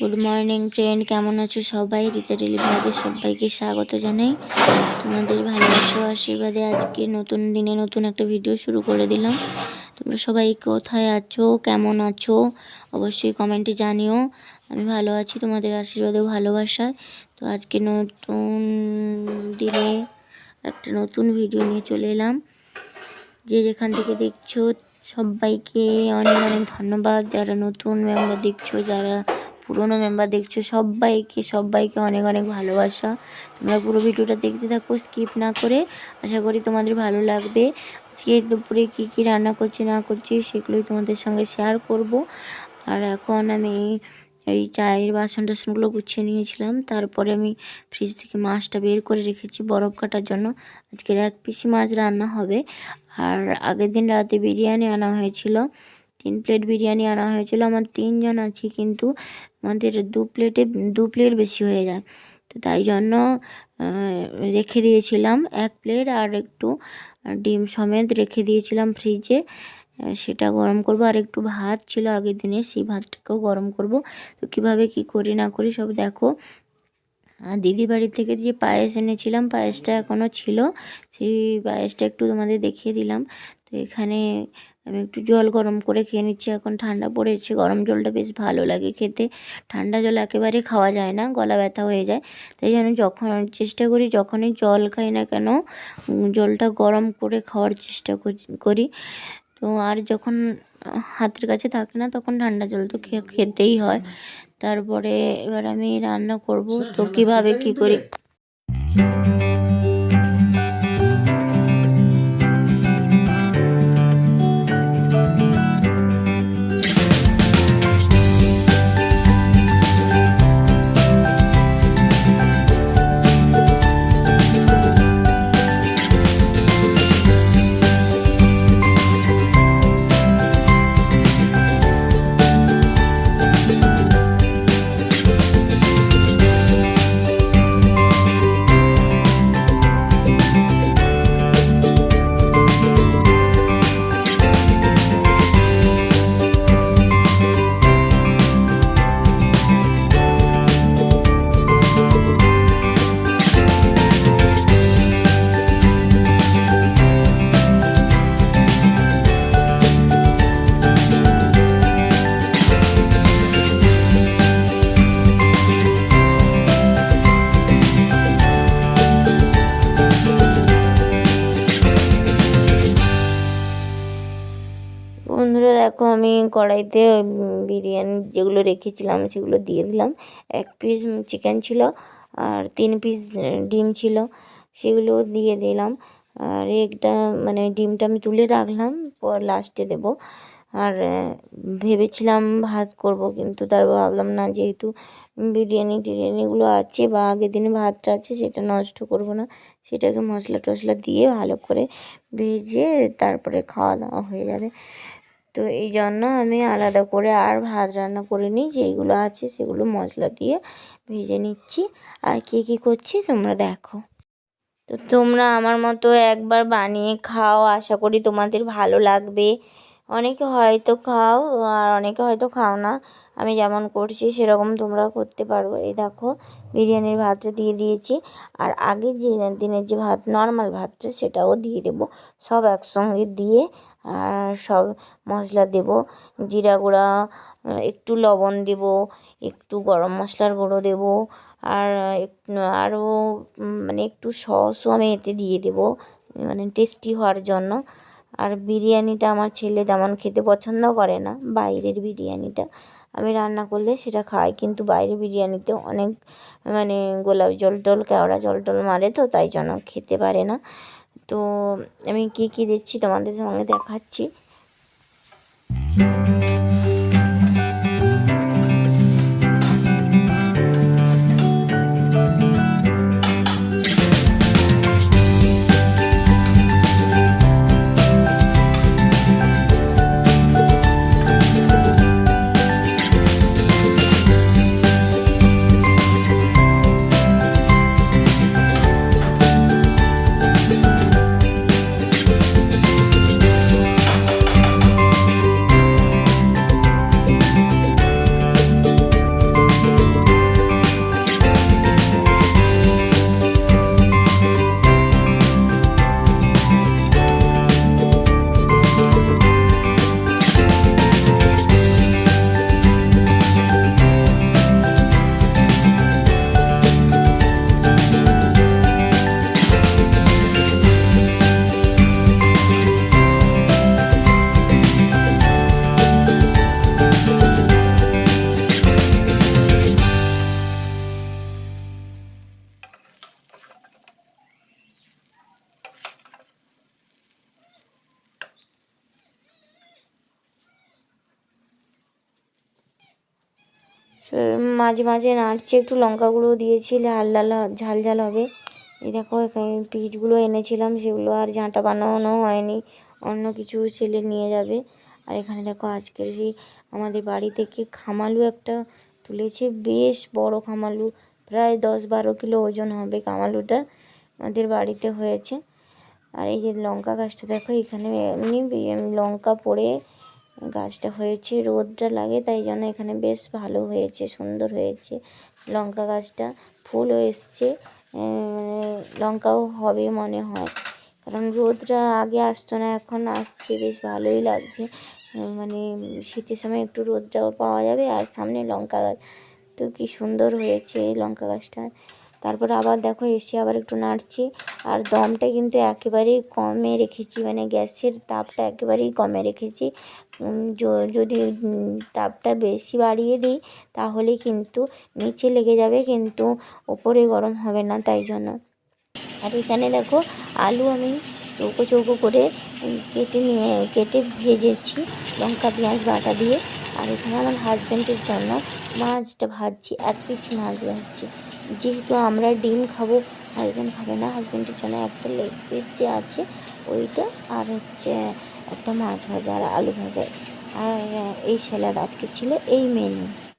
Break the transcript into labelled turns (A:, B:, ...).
A: Good morning friend কেমন আছো সবাই? রীতা ডেলিভারিতে সবাইকে স্বাগত জানাই। তোমাদের ভালোবাসা আশীর্বাদে আজকে নতুন দিনে নতুন একটা ভিডিও শুরু করে দিলাম। তোমরা সবাই কোথায় আছো? কেমন আছো? অবশ্যই কমেন্টে জানিও। আমি ভালো আছি, তোমাদের আশীর্বাদ ও ভালোবাসায়। তো আজকে নতুন দিনে একটা নতুন ভিডিও নিয়ে চলে এলাম। যে যেখান থেকে দেখছ সবাইকে অনেক অনেক ধন্যবাদ। যারা নতুন মেম্বার দেখছ, যারা পুরনো মেম্বার দেখছ, সবাইকে সবাইকে অনেক অনেক ভালোবাসা। তোমরা পুরো ভিডিওটা দেখতে থাকো স্কিপ না করে। আশা করি তোমাদের ভালো লাগবে। আজকে দুপুরে কী কী রান্না করছি, না করছি, সেগুলোই তোমাদের সঙ্গে শেয়ার করব। আর এখন আমি এই চায়ের বাসন টাসনগুলো গুছিয়ে নিয়েছিলাম। তারপরে আমি ফ্রিজ থেকে মাছটা বের করে রেখেছি বরফ কাটার জন্য। আজকের এক পিসি মাছ রান্না হবে। আর আগের দিন রাতে বিরিয়ানি আনা হয়েছিল। তিন প্লেট বিরিয়ানি আনা হয়েছিল। আমার তিনজন আছি কিন্তু আমাদের দু প্লেটে, দু প্লেট বেশি হয়ে যায়। তো তাই জন্য রেখে দিয়েছিলাম এক প্লেট আর একটু ডিম সমেত রেখে দিয়েছিলাম ফ্রিজে। সেটা গরম করব। আর একটু ভাত ছিল আগের দিনে, সেই ভাতটাকেও গরম করব। তো কীভাবে কি করি না করি সব দেখো। আর দিদি বাড়ি থেকে যে পায়েস এনেছিলাম, পায়েসটা এখনও ছিল, সেই পায়েসটা একটু তোমাদের দেখিয়ে দিলাম। তো এখানে আমি একটু জল গরম করে খেয়ে নিচ্ছি, এখন ঠান্ডা পড়েছে, গরম জলটা বেশ ভালো লাগে খেতে। ঠান্ডা জল একেবারে খাওয়া যায় না, গলা ব্যথা হয়ে যায়। তাই জন্য যখন চেষ্টা করি, যখনই জল খাই না কেন জলটা গরম করে খাওয়ার চেষ্টা করি তো আর যখন হাতের কাছে থাকে না, তখন ঠান্ডা জল তো খেতেই হয়। তারপরে এবার আমি রান্না করব, তো কীভাবে কি করি? বন্ধুরা দেখো আমি কড়াইতে বিরিয়ানি যেগুলো রেখেছিলাম সেগুলো দিয়ে দিলাম। এক পিস চিকেন ছিল আর তিন পিস ডিম ছিল সেগুলো দিয়ে দিলাম। আর একটা মানে ডিমটা আমি তুলে রাখলাম, পর লাস্টে দেব। আর ভেবেছিলাম ভাত করব কিন্তু তারপর ভাবলাম না যেহেতু বিরিয়ানি টিরিয়ানিগুলো আছে বা আগের দিনে ভাতটা আছে সেটা নষ্ট করব না। সেটাকে মশলা টশলা দিয়ে ভালো করে ভেজে তারপরে খাওয়া দাওয়া হয়ে যাবে। তো এই জন্য আমি আলাদা করে আর ভাত রান্না করে নিই, যেইগুলো আছে সেগুলো মশলা দিয়ে ভেজে নিচ্ছি। আর কী কী করছি তোমরা দেখো। তো তোমরা আমার মতো একবার বানিয়ে খাও, আশা করি তোমাদের ভালো লাগবে। অনেকে হয়তো খাও, আর অনেকে হয়তো খাও না। আমি যেমন করছি, সেরকম তোমরা করতে পারব এই দেখো, বিরিয়ানির ভাতটা দিয়ে দিয়েছি। আর আগের যে দিনের যে ভাত নর্মাল ভাতটা, সেটাও দিয়ে দেবো। সব একসঙ্গে দিয়ে, আর সব মশলা দেব। জিরা গুঁড়া, একটু লবণ দেব, একটু গরম মশলার গুঁড়ো দেব, আর আরও মানে একটু সসও আমি এতে দিয়ে দেব মানে টেস্টি হওয়ার জন্য। আর বিরিয়ানিটা আমার ছেলে তেমন খেতে পছন্দ করে না, বাইরের বিরিয়ানিটা। আমি রান্না করলে সেটা খাই, কিন্তু বাইরে বিরিয়ানিতে অনেক মানে গোলাপ জল টল, কেওড়া জল টল মারে তো, তাই জন্য খেতে পারে না। তো আমি কি কি দিচ্ছি তোমাদের সঙ্গে দেখাচ্ছি। মাঝে মাঝে নাড়ছে, একটু লঙ্কা গুঁড়ো দিয়েছি, লাল লাল ঝাল ঝাল হবে। এই দেখো, এখানে পিসগুলো এনেছিলাম, সেগুলো আর ঝাঁটা বানানো হয়নি, অন্য কিছু ছেলে নিয়ে যাবে। আর এখানে দেখো, আজকের সেই আমাদের বাড়ি থেকে খামালু একটা তুলেছে, বেশ বড় খামালু, প্রায় দশ বারো কিলো ওজন হবে কামালুটা আমাদের বাড়িতে হয়েছে। আর এই যে লঙ্কা গাছটা দেখো, এখানে এমনি লঙ্কা পড়ে গাছটা হয়েছে রোদটা লাগে তাই জন্য এখানে বেশ ভালো হয়েছে সুন্দর হয়েছে। লঙ্কা গাছটা ফুলও এসছে আহ, লঙ্কাও হবে মনে হয়। কারণ রোদটা আগে আসতো না এখন আসছে বেশ ভালোই লাগছে। মানে শীতের সময় একটু রোদটাও পাওয়া যাবে আর সামনে লঙ্কা গাছ। তো কি সুন্দর হয়েছে লঙ্কা গাছটা। তারপর আবার দেখো এসে আবার একটু নাড়ছি। আর দমটা কিন্তু একেবারেই কমে রেখেছি মানে গ্যাসের তাপটা একেবারেই কমে রেখেছি। যদি তাপটা বেশি বাড়িয়ে দিই, তাহলে কিন্তু নিচে লেগে যাবে, কিন্তু ওপরে গরম হবে না, তাই জন্য। আর এখানে দেখো, আলু আমি চৌকো চৌকো করে কেটে নিয়ে, কেটে ভেজেছি, লঙ্কা, পেঁয়াজ, বাটা দিয়ে। আর এখানে আমার হাজব্যান্ডের জন্য মাছটা ভাজছি, এক পিস মাছ ভাজছি। যেহেতু আমরা ডিম খাব হাজব্যান্ড খাবে না হাজব্যান্ডের জন্য একটা লেগ পিস যে আছে, ওইটা আর হচ্ছে একটা মাছ ভাজা আর আলু ভাজা। আর এই স্যালাড আজকে ছিল, এই মেনু